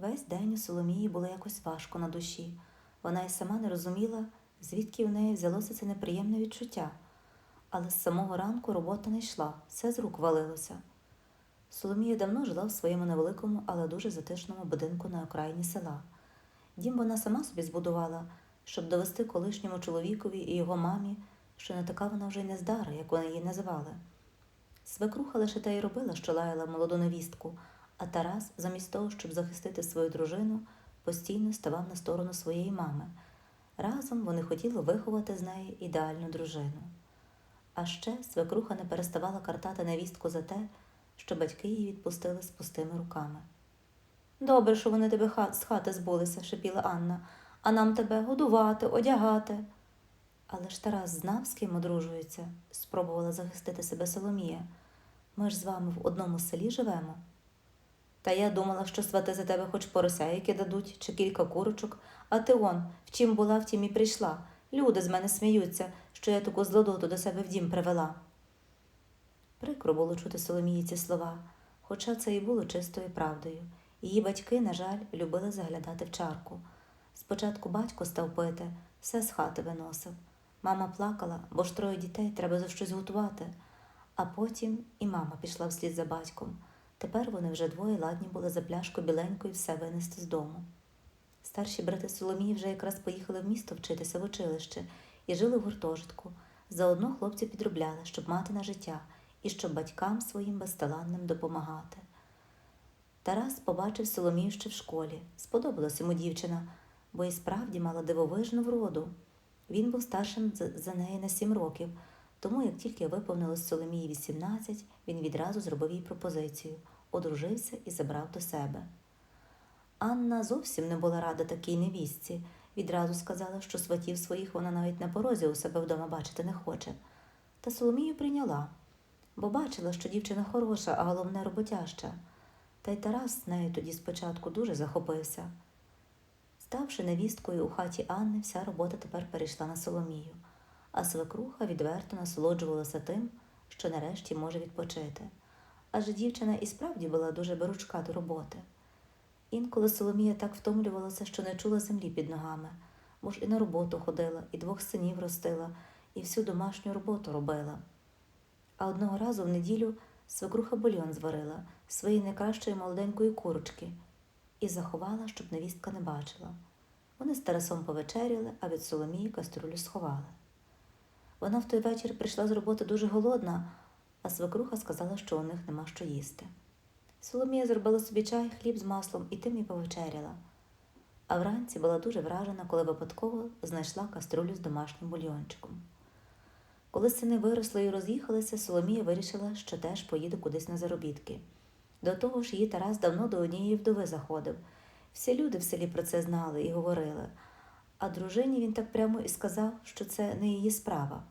Весь день у Соломії було якось важко на душі. Вона й сама не розуміла, звідки у неї взялося це неприємне відчуття. Але з самого ранку робота не йшла, все з рук валилося. Соломія давно жила в своєму невеликому, але дуже затишному будинку на окраїні села. Дім вона сама собі збудувала, щоб довести колишньому чоловікові і його мамі, що не така вона вже й нездара, як вони її називали. Свекруха лише те й робила, що лаяла молоду невістку, а Тарас, замість того, щоб захистити свою дружину, постійно ставав на сторону своєї мами. Разом вони хотіли виховати з неї ідеальну дружину. А ще свекруха не переставала картати невістку за те, що батьки її відпустили з пустими руками. Добре, що вони тебе з хати збулися, шепіла Анна, а нам тебе годувати, одягати. Але ж Тарас знав, з ким одружується, спробувала захистити себе Соломія. Ми ж з вами в одному селі живемо. Та я думала, що свати за тебе хоч порося, які дадуть, чи кілька курочок, а ти он, в чим була, в тім і прийшла. Люди з мене сміються, що я таку злодоту до себе в дім привела. Прикро було чути Соломії ці слова, хоча це і було чистою правдою. Її батьки, на жаль, любили заглядати в чарку. Спочатку батько став пити, все з хати виносив. Мама плакала, бо ж троє дітей треба за щось готувати. А потім і мама пішла вслід за батьком. Тепер вони вже двоє ладні були за пляшку біленької все винести з дому. Старші брати Соломії вже якраз поїхали в місто вчитися в училище і жили в гуртожитку. Заодно хлопці підробляли, щоб мати на життя і щоб батькам своїм безталанним допомагати. Тарас побачив Соломію ще в школі. Сподобалась йому дівчина, бо і справді мала дивовижну вроду. Він був старшим за неї на сім років, тому як тільки виповнилось Соломії 18, він відразу зробив їй пропозицію, одружився і забрав до себе. Анна зовсім не була рада такій невістці. Відразу сказала, що сватів своїх вона навіть на порозі у себе вдома бачити не хоче. Та Соломію прийняла, бо бачила, що дівчина хороша, а головне роботяща. Та й Тарас з нею тоді спочатку дуже захопився. Ставши невісткою у хаті Анни, вся робота тепер перейшла на Соломію, а свекруха відверто насолоджувалася тим, що нарешті може відпочити. Адже дівчина і справді була дуже беручка до роботи. Інколи Соломія так втомлювалася, що не чула землі під ногами, бо ж і на роботу ходила, і двох синів ростила, і всю домашню роботу робила. А одного разу в неділю свекруха бульйон зварила своєї найкращої молоденької курочки і заховала, щоб невістка не бачила. Вони з Тарасом повечеряли, а від Соломії каструлю сховали. Вона в той вечір прийшла з роботи дуже голодна, а свекруха сказала, що у них нема що їсти. Соломія зробила собі чай, хліб з маслом і тим і повечеряла. А вранці була дуже вражена, коли випадково знайшла каструлю з домашнім бульйончиком. Коли сини виросли і роз'їхалися, Соломія вирішила, що теж поїде кудись на заробітки. До того ж, її Тарас давно до однієї вдови заходив. Всі люди в селі про це знали і говорили, а дружині він так прямо і сказав, що це не її справа.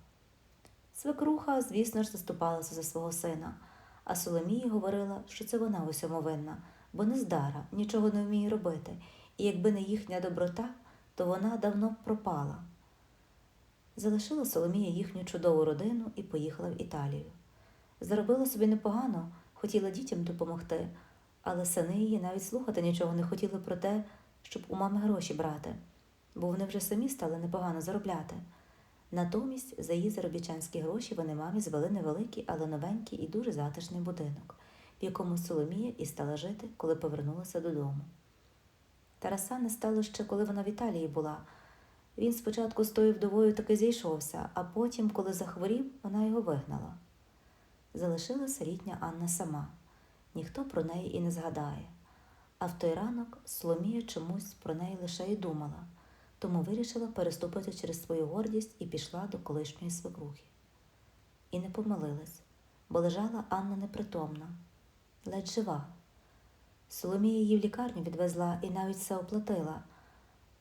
Свекруха, звісно ж, заступалася за свого сина, а Соломія говорила, що це вона усьому винна, бо нездара, нічого не вміє робити, і якби не їхня доброта, то вона давно пропала. Залишила Соломія їхню чудову родину і поїхала в Італію. Заробила собі непогано, хотіла дітям допомогти, але сини її навіть слухати нічого не хотіли про те, щоб у мами гроші брати, бо вони вже самі стали непогано заробляти. Натомість за її заробітчанські гроші вони мамі звели невеликий, але новенький і дуже затишний будинок, в якому Соломія і стала жити, коли повернулася додому. Тараса не стало ще, коли вона в Італії була. Він спочатку з тою вдовою таки зійшовся, а потім, коли захворів, вона його вигнала. Залишилася літня Анна сама. Ніхто про неї і не згадає. А в той ранок Соломія чомусь про неї лише й думала, тому вирішила переступити через свою гордість і пішла до колишньої свекрухи. І не помилилась, бо лежала Анна непритомна, ледь жива. Соломія її в лікарню відвезла і навіть все оплатила.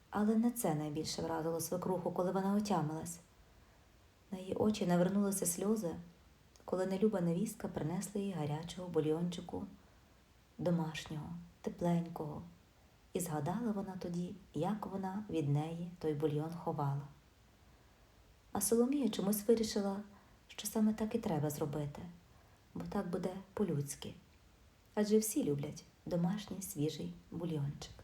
Але не це найбільше вразило свекруху, коли вона отямилась. На її очі навернулися сльози, коли нелюба невістка принесла їй гарячого бульйончику, домашнього, тепленького, і згадала вона тоді, як вона від неї той бульйон ховала. А Соломія чомусь вирішила, що саме так і треба зробити, бо так буде по-людськи. Адже всі люблять домашній свіжий бульйончик.